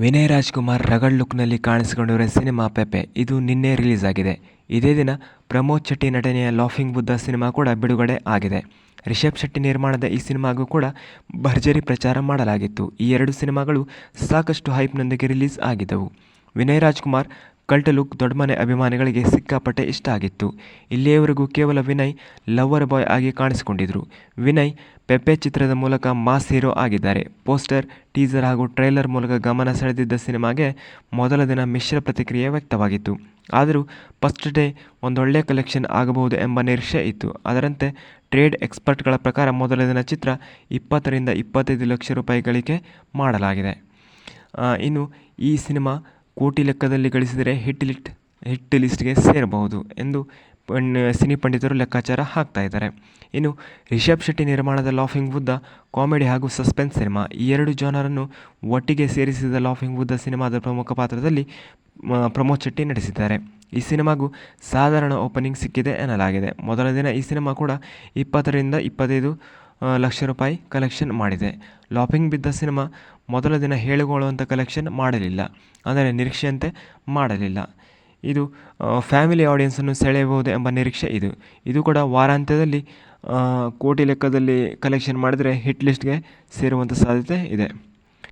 ವಿನಯ್ ರಾಜ್ಕುಮಾರ್ ರಗಡ್ ಲುಕ್ನಲ್ಲಿ ಕಾಣಿಸಿಕೊಂಡಿರುವ ಸಿನಿಮಾ ಪೆಪೆ, ಇದು ನಿನ್ನೆ ರಿಲೀಸ್ ಆಗಿದೆ. ಇದೇ ದಿನ ಪ್ರಮೋದ್ ಶೆಟ್ಟಿ ನಟನೆಯ ಲಾಫಿಂಗ್ ಬುದ್ಧ ಸಿನಿಮಾ ಕೂಡ ಬಿಡುಗಡೆ ಆಗಿದೆ. ರಿಷಬ್ ಶೆಟ್ಟಿ ನಿರ್ಮಾಣದ ಈ ಸಿನಿಮಾಗೂ ಕೂಡ ಭರ್ಜರಿ ಪ್ರಚಾರ ಮಾಡಲಾಗಿತ್ತು. ಈ ಎರಡು ಸಿನಿಮಾಗಳು ಸಾಕಷ್ಟು ಹೈಪ್ನೊಂದಿಗೆ ರಿಲೀಸ್ ಆಗಿದ್ದವು. ವಿನಯ್ ರಾಜ್ಕುಮಾರ್ ಕಲ್ಟ್ ಲುಕ್ ದೊಡ್ಡಮನೆ ಅಭಿಮಾನಿಗಳಿಗೆ ಸಿಕ್ಕಾಪಟ್ಟೆ ಇಷ್ಟ ಆಗಿತ್ತು. ಇಲ್ಲಿಯವರೆಗೂ ಕೇವಲ ವಿನಯ್ ಲವ್ವರ್ ಬಾಯ್ ಆಗಿ ಕಾಣಿಸಿಕೊಂಡಿದ್ರು. ವಿನಯ್ ಪೆಪ್ಪೆ ಚಿತ್ರದ ಮೂಲಕ ಮಾಸ್ ಹೀರೋ ಆಗಿದ್ದಾರೆ. ಪೋಸ್ಟರ್, ಟೀಸರ್ ಹಾಗೂ ಟ್ರೈಲರ್ ಮೂಲಕ ಗಮನ ಸೆಳೆದಿದ್ದ ಸಿನಿಮಾಗೆ ಮೊದಲ ದಿನ ಮಿಶ್ರ ಪ್ರತಿಕ್ರಿಯೆ ವ್ಯಕ್ತವಾಗಿತ್ತು. ಆದರೂ ಫಸ್ಟ್ ಡೇ ಒಂದೊಳ್ಳೆ ಕಲೆಕ್ಷನ್ ಆಗಬಹುದು ಎಂಬ ನಿರೀಕ್ಷೆ ಇತ್ತು. ಅದರಂತೆ ಟ್ರೇಡ್ ಎಕ್ಸ್ಪರ್ಟ್ಗಳ ಪ್ರಕಾರ ಮೊದಲ ದಿನ ಚಿತ್ರ ಇಪ್ಪತ್ತರಿಂದ ಇಪ್ಪತ್ತೈದು ಲಕ್ಷ ರೂಪಾಯಿ ಗಳಿಕೆ ಮಾಡಲಾಗಿದೆ ಇನ್ನು ಈ ಸಿನಿಮಾ ಕೋಟಿ ಲೆಕ್ಕದಲ್ಲಿ ಗಳಿಸಿದರೆ ಹಿಟ್ ಲಿಟ್, ಹಿಟ್ ಲಿಸ್ಟ್ಗೆ ಸೇರಬಹುದು ಎಂದು ಸಿನಿ ಪಂಡಿತರು ಲೆಕ್ಕಾಚಾರ ಹಾಕ್ತಾ ಇದ್ದಾರೆ. ಇನ್ನು ರಿಷಬ್ ಶೆಟ್ಟಿ ನಿರ್ಮಾಣದ ಲಾಫಿಂಗ್ ಬುದ್ಧ, ಕಾಮಿಡಿ ಹಾಗೂ ಸಸ್ಪೆನ್ಸ್ ಸಿನಿಮಾ, ಈ ಎರಡು ಜಾನರನ್ನು ಒಟ್ಟಿಗೆ ಸೇರಿಸಿದ ಲಾಫಿಂಗ್ ಬುದ್ಧ ಸಿನಿಮಾದ ಪ್ರಮುಖ ಪಾತ್ರದಲ್ಲಿ ಪ್ರಮೋದ್ ಶೆಟ್ಟಿ ನಟಿಸಿದ್ದಾರೆ. ಈ ಸಿನಿಮಾಗೂ ಸಾಧಾರಣ ಓಪನಿಂಗ್ ಸಿಕ್ಕಿದೆ ಎನ್ನಲಾಗಿದೆ. ಮೊದಲ ದಿನ ಈ ಸಿನಿಮಾ ಕೂಡ ಇಪ್ಪತ್ತರಿಂದ ಇಪ್ಪತ್ತೈದು ಲಕ್ಷ ರೂಪಾಯಿ ಕಲೆಕ್ಷನ್ ಮಾಡಿದೆ. ಲಾಫಿಂಗ್ ಬಿದ್ದ ಸಿನಿಮಾ ಮೊದಲ ದಿನ ಹೇಳಿಕೊಳ್ಳುವಂಥ ಕಲೆಕ್ಷನ್ ಮಾಡಲಿಲ್ಲ. ಅಂದರೆ ನಿರೀಕ್ಷೆಯಂತೆ ಮಾಡಲಿಲ್ಲ. ಇದು ಫ್ಯಾಮಿಲಿ ಆಡಿಯನ್ಸನ್ನು ಸೆಳೆಯಬಹುದು ಎಂಬ ನಿರೀಕ್ಷೆ ಇದು. ಇದು ಕೂಡ ವಾರಾಂತ್ಯದಲ್ಲಿ ಕೋಟಿ ಲೆಕ್ಕದಲ್ಲಿ ಕಲೆಕ್ಷನ್ ಮಾಡಿದರೆ ಹಿಟ್ ಲಿಸ್ಟ್ಗೆ ಸೇರುವಂಥ ಸಾಧ್ಯತೆ ಇದೆ.